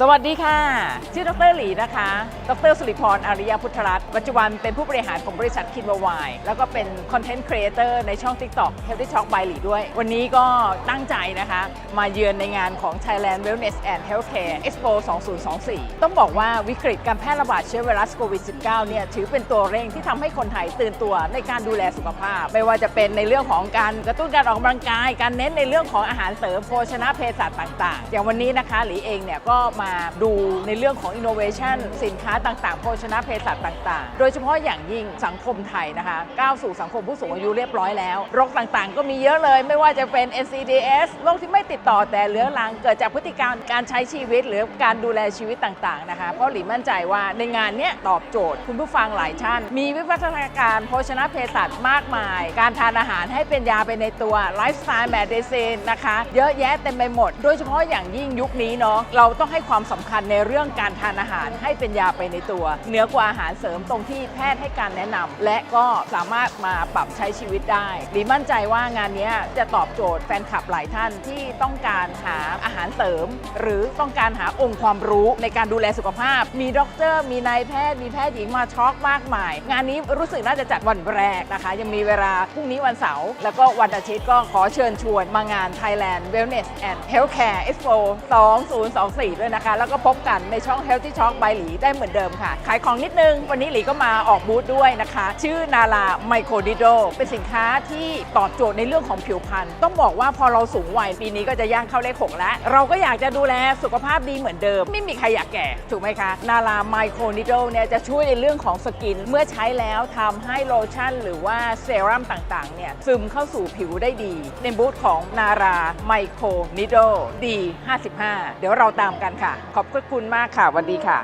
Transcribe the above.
สวัสดีค่ะ ชื่อดรหลีนะคะ ดรสุริพรอาริยพุทธรัตน์ ปัจจุบันเป็นผู้บริหารของบริษัทคินวาวาย แล้วก็เป็นคอนเทนต์ครีเอเตอร์ในช่อง TikTok Healthy Talk by หลีด้วย วันนี้ก็ตั้งใจนะคะ มาเยือนในงานของ Thailand Wellness and Healthcare Expo 2024 ต้องบอกว่าวิกฤตการแพร่ระบาดเชื้อไวรัสโควิด -19 เนี่ยถือเป็นตัวเร่งที่ทำให้คนไทยตื่นตัวในการดูแลสุขภาพ ไม่ว่าจะเป็นในเรื่องของการกระตุ้นการออกกำลังกาย การเน้นในเรื่องของอาหารเสริมโภชนะเภสัชต่าง ๆ อย่างวันนี้นะคะหลีเองเนี่ยก็มาดูในเรื่องของ innovation สินค้าต่างๆ โภชนะเภสัชต่างๆ โดยเฉพาะอย่างยิ่งสังคมไทยนะคะ ก้าวสู่สังคมผู้สูงอายุเรียบร้อยแล้วโรคต่างๆ ก็มีเยอะเลย ไม่ว่าจะเป็น NCDs โรคที่ไม่ติดต่อแต่เรื้อรังเกิดจากพฤติกรรมการใช้ชีวิต หรือการดูแลชีวิตต่างๆนะคะเพราะหลีมั่นใจว่าในงานเนี้ยตอบโจทย์คุณผู้ฟังหลายท่าน มีวิวัฒนาการโภชนะเภสัชมากมาย การทานอาหารให้เป็นยาไปในตัวไลฟ์สไตล์แมดเดซนนะคะเยอะแยะเต็มไปหมด โดยเฉพาะอย่างยิ่งยุคนี้เนาะเราต้องให้ความความสำคัญในเรื่องการทานอาหารให้เป็นยาไปในตัว เหนือกว่าอาหารเสริมตรงที่แพทย์ให้การแนะนำและก็สามารถมาปรับใช้ชีวิตได้ดีมั่นใจว่างานนี้จะตอบโจทย์แฟนคลับหลายท่านที่ต้องการหาอาหารเสริม หรือต้องการหาองค์ความรู้ในการดูแลสุขภาพ มีด็อกเตอร์มีนายแพทย์มีแพทย์หญิงมาช็อกมากมาย งานนี้รู้สึกน่าจะจัดวันแรกนะคะ ยังมีเวลาพรุ่งนี้วันเสาร์แล้วก็วันอาทิตย์ก็ขอเชิญชวนมางาน Thailand Wellness and Healthcare Expo 2024 ด้วยนะคะแล้วก็พบกันในช่อง Healthy Talk by หลีได้เหมือนเดิมค่ะ ขายของนิดนึง วันนี้หลีก็มาออกบูธด้วยนะคะ ชื่อนาลาไมโครดิโดเป็นสินค้าที่ตอบโจทย์ในเรื่องของผิวพรรณต้องบอกว่าพอเราสูงวัยปีนี้ก็จะย่างเข้าเลขหกแล้ว เราก็อยากจะดูแลสุขภาพดีเหมือนเดิม ไม่มีใครอยากแก่ ถูกไหมคะ นาลาไมโครนิโดเนี่ยจะช่วยในเรื่องของสกิน เมื่อใช้แล้วทำให้โลชั่น หรือว่าเซรั่มต่างๆเนี่ยซึมเข้าสู่ผิวได้ดี ในบูธของนาราไมโครนิโดดี55 เดี๋ยวเราตามกันค่ะขอบคุณมากค่ะสวัสดีค่ะ